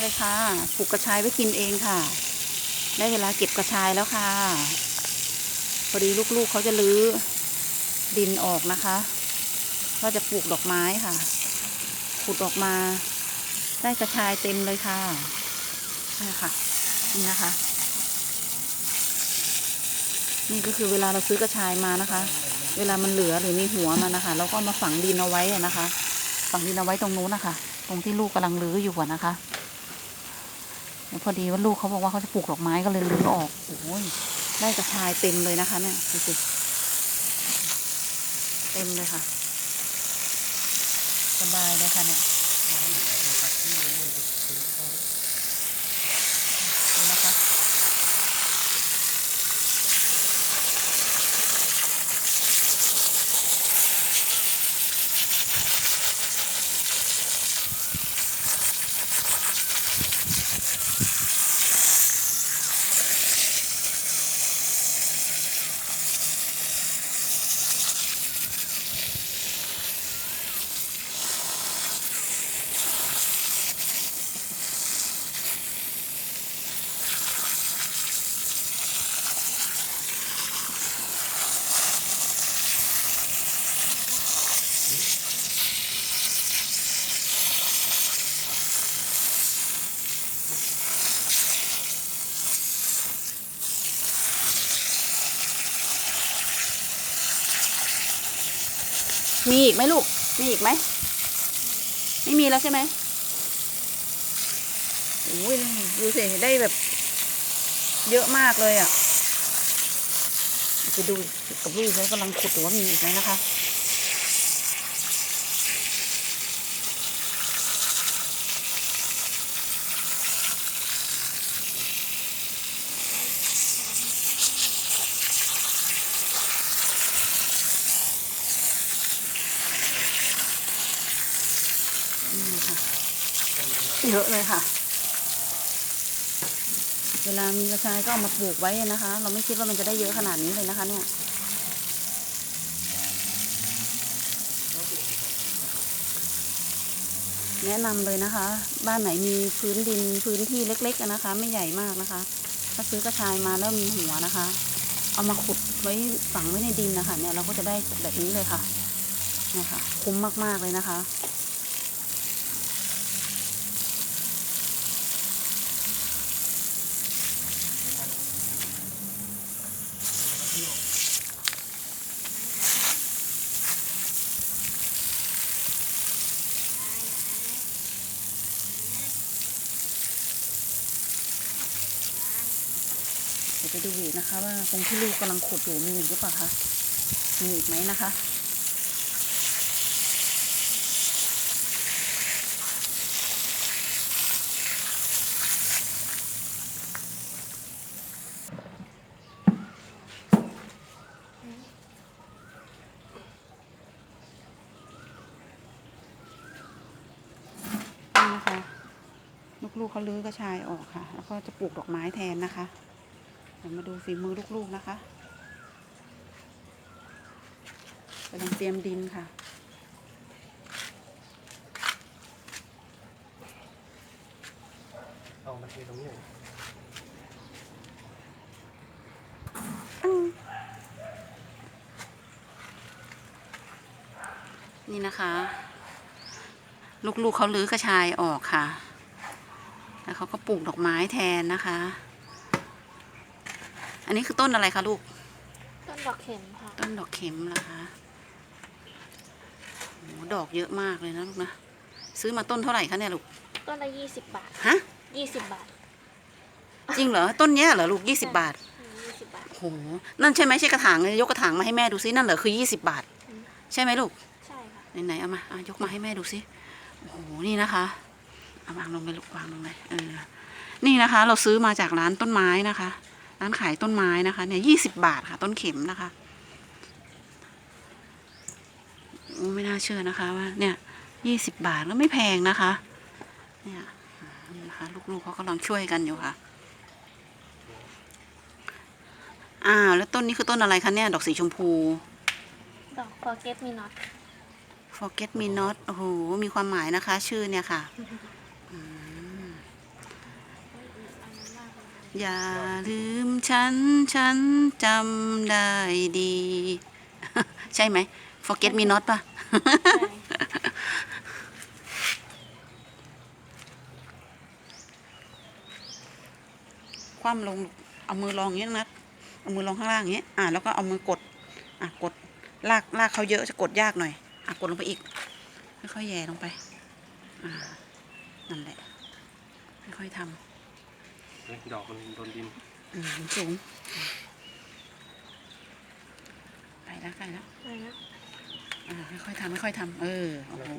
เลยค่ะปลูกกระชายไว้กินเองค่ะ ได้เวลาเก็บกระชายแล้วค่ะพอดีลูกๆเขาจะลื้อดินออกนะคะก็จะปลูกดอกไม้ค่ะขุดออกมา ได้กระชายเต็มเลยค่ะนี่ค่ะนี่นะคะ นี่ก็คือเวลาเราซื้อกระชายมานะคะ เวลามันเหลือหรือมีหัวมันนะคะเราก็มาฝังดินเอาไว้นะคะ ฝังดินเอาไว้ตรงนู้นนะคะ ตรงที่ลูกกำลังรื้ออยู่นะคะ แล้วพอดีว่าลูกเขาบอกว่าเขาจะปลูกดอกไม้ก็เลยลื้อออกโอ้ยได้กระชายเต็มเลยนะคะเนี่ยดูสิเต็มเลยค่ะ สบายเลยค่ะเนี่ย มีอีกไหมลูก มีอีกไหม ไม่มีแล้วใช่ไหมโอ้ยดูสิได้แบบ เยอะมากเลยอะ ไปดูกับลูกเขากำลังขุดหรือว่ามีอีกไหมนะคะ นี่ค่ะ เยอะเลยค่ะ เวลามีกระชายก็เอามาปลูกไว้นะคะ เราไม่คิดว่ามันจะได้เยอะขนาดนี้เลยนะคะ เนี่ยแนะนำเลยนะคะ บ้านไหนมีพื้นดินพื้นที่เล็กๆนะคะ ไม่ใหญ่มากนะคะ ถ้าซื้อกระชายมาแล้วมีหัวนะคะ เอามาขุดไว้ฝังไว้ในดินนะคะ เนี่ยเราก็จะได้แบบนี้เลยค่ะเนี่ยค่ะ คุ้มมากๆเลยนะคะ ดี๋ยวไปดูอีกนะคะ ว่าตรงที่ลูกกำลังขุดอยู่มีอีกหรือเปล่าคะ มีอีกไหมนะคะ นี่นะคะ ลูกๆเขาลื้อกระชายออกค่ะ แล้วก็จะปลูกดอกไม้แทนนะคะ เดี๋ยวมาดูฝีมือลูกๆนะคะกำลังเตรียมดินค่ะ เอามาเทตรงนี้เลยนี่นะคะ ลูกๆเขาลื้อกระชายออกค่ะ แล้วเขาก็ปลูกดอกไม้แทนนะคะ อันนี้คือต้นอะไรคะลูก ต้นดอกเข็มค่ะ ต้นดอกเข็มเหรอคะโหดอกเยอะมากเลยนะลูกนะ ซื้อมาต้นเท่าไหร่คะเนี่ยลูก ต้นละยี่สิบบาท ฮะ ยี่สิบบาทจริงเหรอ ต้นเนี้ยเหรอลูกยี่สิบบาทยี่สิบบาท โห นั่นใช่ไหมใช่กระถางเลยยกกระถางมาให้แม่ดูซินั่นเหรอคือยี่สิบบาทอืมใช่ไหมลูก ใช่ค่ะ ไหนๆเอามาอะยกมาให้แม่ดูซิโอ้โห นี่นะคะเอาวางลงไปลูกวางลงเลยเออ นี่นะคะ เราซื้อมาจากร้านต้นไม้นะคะ ร้านขายต้นไม้นะคะ เนี่ยยี่สิบบาทค่ะ ต้นเข็มนะคะโอ้ไม่น่าเชื่อนะคะว่าเนี่ยยี่สิบบาทแล้วไม่แพงนะคะ เนี่ยนี่นะคะลูกๆเขากำลังช่วยกันอยู่ค่ะอ้าวแล้วต้นนี้คือต้นอะไรคะเนี่ย ดอกสีชมพู ดอก forget me not forget me not โอ้โหมีความหมายนะคะ ชื่อเนี่ยค่ะอืม อย่าลืมฉัน ฉันจำได้ดี ใช่ไหม forget me not ป่ะ คว่ำลง เอามือรองอย่างนี้นะเอามือรองข้างล่างอย่างนี้ อ่าแล้วก็เอามือกด อะกด ลาก ลากเขาเยอะจะกดยากหน่อย อะกดลงไปอีก ค่อยๆแย่ลงไป อ่า นั่นแหละ ค่อยๆทำ ดอกมันโดนดินำอืมสูงไปแล้วไปแล้วไปนะอ่าค่อยๆทำค่อยๆทำเออโอ้โห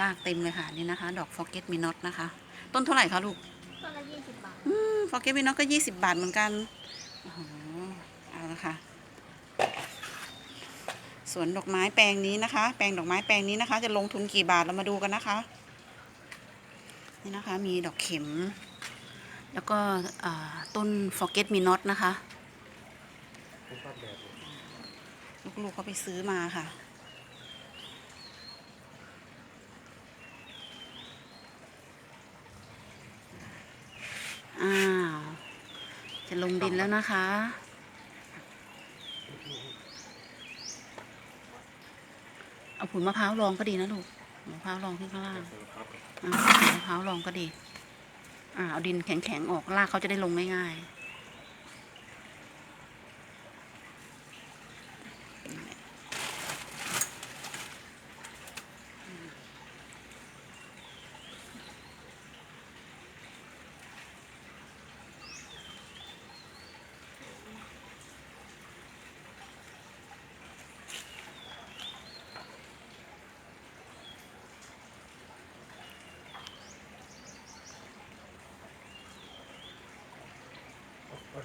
ลากเต็มเลยค่ะนี่นะคะ ดอก forget me not นะคะ ต้นเท่าไหร่คะลูกต้นละยี่สิบบาทอืมฟอร์เกตมินก็ยี่สิบบาทเหมือนกันโอ้โหเอาละค่ะสวนดอกไม้แปลงนี้นะคะ แปลงดอกไม้แปลงนี้นะคะ จะลงทุนกี่บาทเรามาดูกันนะคะ นี่นะคะ มีดอกเข็ม แล้วก็ต้น forget me not นะคะลูกๆเขาไปซื้อมาค่ะ อ้าว จะลงดินแล้วนะคะเอาผลมะพร้าวรองก็ดีนะลูกมะพร้าวรองขึ้นข้างล่างมะพร้าวรองก็ดี เอาดินแข็งๆออกลากเขาจะได้ลงง่ายๆ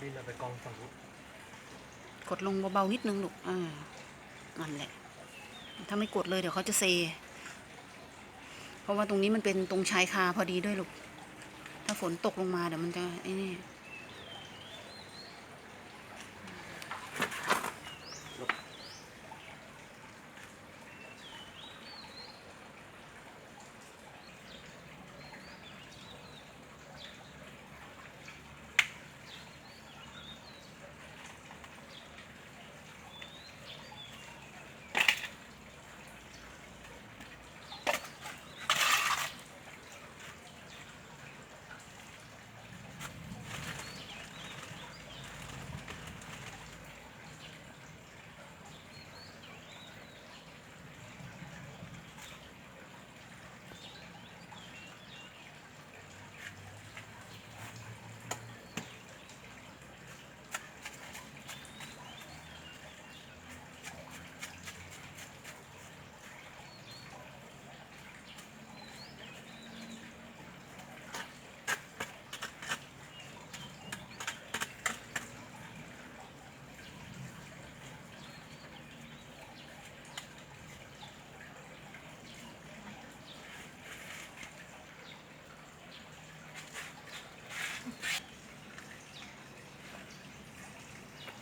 ดินเอาไปกองฝั่งนู้นกดลงเบาๆนิดนึงลูกอ่านั่นแหละ ถ้าไม่กดเลยเดี๋ยวเขาจะเซ เพราะว่าตรงนี้มันเป็นตรงชายคาพอดีด้วยลูก ถ้าฝนตกลงมาเดี๋ยวมันจะไอ้นี่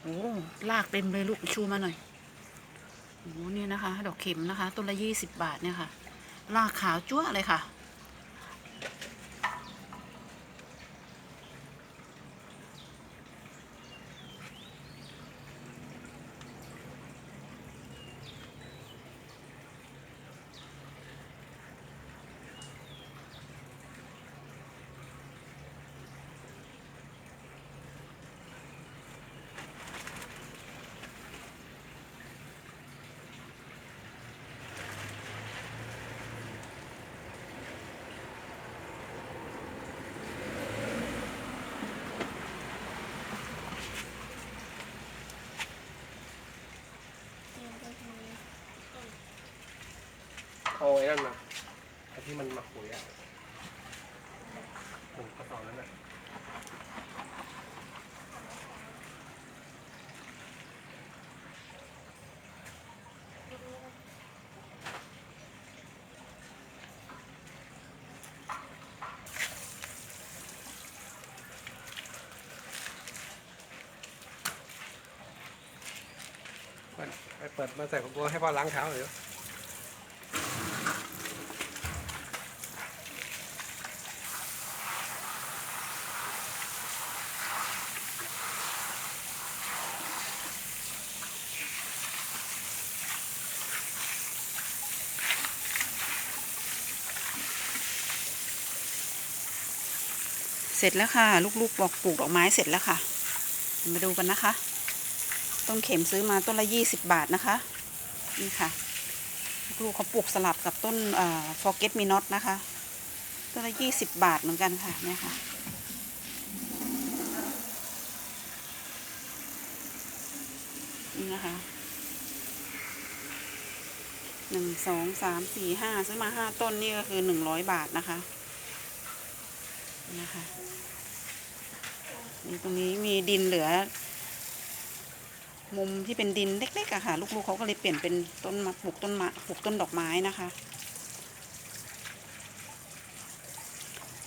โอ้ลากเต็มเลยลูกชูมาหน่อยโอ้เนี่ยนะคะ ดอกเข็มนะคะต้นละยี่สิบบาทเนี่ยค่ะ ลากขาวจั่วเลยค่ะ เอาไอ้นั่นมาไอ้ที่มันหมักปุ๋ยอะผมกระสอบนั้นอะไปเปิดมาใส่ของตัวให้พ่อล้างเท้าหน่อย เสร็จแล้วค่ะ ลูกๆบอกปลูกดอกไม้เสร็จแล้วค่ะ มาดูกันนะคะ ต้นเข็มซื้อมาต้นละยี่สิบบาทนะคะ นี่ค่ะ ลูกเขาปลูกสลับกับต้นเอ่อ forget me not นะคะ ต้นละยี่สิบบาทเหมือนกันค่ะเนี่ยค่ะนี่นะคะหนึ่งสองสามสี่ห้าซื้อมาห้าต้นนี่ก็คือหนึ่งร้อยบาทนะคะ นะคะนี่ตรงนี้มีดินเหลือ มุมที่เป็นดินเล็กๆอะค่ะ ลูกๆเขาก็เลยเปลี่ยนเป็นต้นมาปลูกต้นมะปลูกต้นดอกไม้นะคะ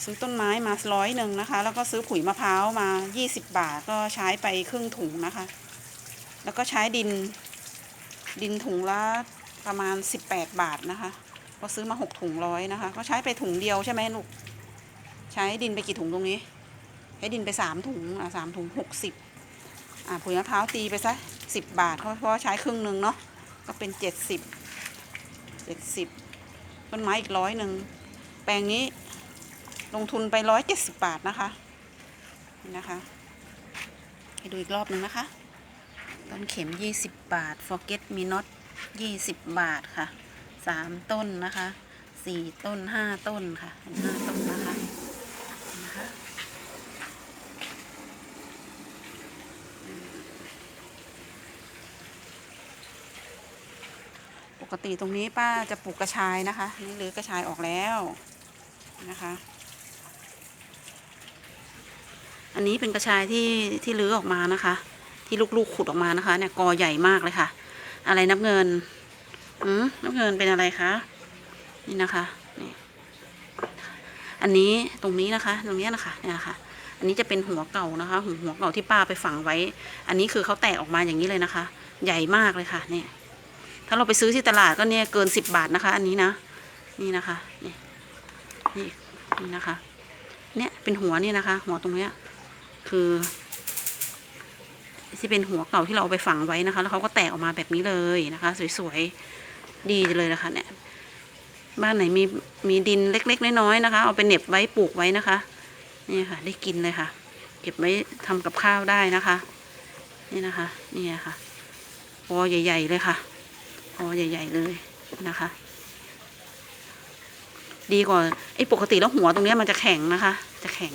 ซื้อต้นไม้มาร้อยหนึ่งนะคะ แล้วก็ซื้อผุยมะพร้าวมายี่สิบบาทก็ใช้ไปครึ่งถุงนะคะ แล้วก็ใช้ดิน ดินถุงละประมาณสิบแปดบาทนะคะ ก็ซื้อมาหกถุงร้อยนะคะ ก็ใช้ไปถุงเดียวใช่ไหมลูก ใช้ดินไปกี่ถุงตรงนี้ ใช้ดินไปสามถุงอะสามถุงหกสิบอะผุยมะพร้าวตีไปซะสิบบาทเพราะเพราะใช้ครึ่งหนึ่งเนาะก็เป็นเจ็ดสิบเจ็ดสิบต้นไม้อีกร้อยหนึ่งแปลงนี้ลงทุนไปร้อยเจ็ดสิบบาทนะคะนี่นะคะให้ดูอีกรอบหนึ่งนะคะต้นเข็ม20บบาท forget me not 20บบาทค่ะ3ต้นนะคะ4ต้น5ต้นค่ะ5ต้นนะคะนะคะ ปก ติตรงนี้ป้าจะปลูกกระชายนะคะ นี่รื้อกระชายออกแล้วนะคะ อันนี้เป็นกระชายที่ที่รื้อออกมานะคะ ที่ลูกๆขุดออกมานะคะ เนี่ยกอใหญ่มากเลยค่ะ อะไรน้ำเงินอืมน้ำเงินเป็นอะไรคะนี่นะคะนี่อันนี้ตรงนี้นะคะ ตรงเนี้ยนะคะเนี่ยค่ะอันนี้จะเป็นหัวเก่านะคะหัวเก่าที่ป้าไปฝังไว้ อันนี้คือเขาแตกออกมาอย่างนี้เลยนะคะ ใหญ่มากเลยค่ะเนี่ย ถ้าเราไปซื้อที่ตลาดก็เนี่ยเกินสิบบาทนะคะ อันนี้นะ นี่นะคะนี่นี่นี่นะคะ เนี่ยเป็นหัวนี่นะคะ หัวตรงเนี้ยคือที่เป็นหัวเก่าที่เราเอาไปฝังไว้นะคะ แล้วเขาก็แตกออกมาแบบนี้เลยนะคะ สวยๆดีเลยนะคะ เนี่ย บ้านไหนมีมีดินเล็กๆน้อยๆนะคะ เอาไปเน็บไว้ปลูกไว้นะคะ นี่ค่ะ ได้กินเลยค่ะ เก็บไว้ทำกับข้าวได้นะคะ นี่นะคะ นี่ค่ะปอใหญ่ ๆ เลยค่ะ ปอใหญ่ ๆ เลยนะคะ ดีกว่าไอ้ปกติแล้วหัวตรงเนี้ยมันจะแข็งนะคะ จะแข็ง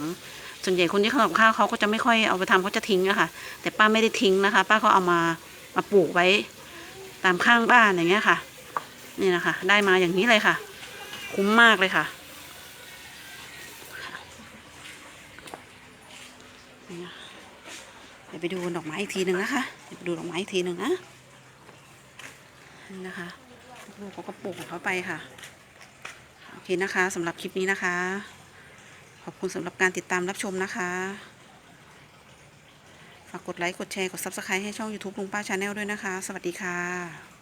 ส่วนใหญ่คนที่เขาทำข้าวเขาก็จะไม่ค่อยเอาไปทำเขาจะทิ้งอะค่ะแต่ป้าไม่ได้ทิ้งนะคะ ป้าก็เอามามาปลูกไว้ ตามข้างบ้านอย่างเงี้ยค่ะ นี่นะคะ ได้มาอย่างนี้เลยค่ะ คุ้มมากเลยค่ะเดี๋ยวไปดูดอกไม้อีกทีหนึ่งนะคะ เดี๋ยวไปดูดอกไม้อีกทีหนึ่งนะ นี่นะคะลูกเขาก็ปลูกของเขาไปค่ะ โอเคนะคะสำหรับคลิปนี้นะคะ ขอบคุณสำหรับการติดตามรับชมนะคะ ฝากกดไลค์ กดแชร์ กด Subscribe ให้ช่อง YouTube ลุงป้าชาแนลด้วยนะคะ สวัสดีค่ะ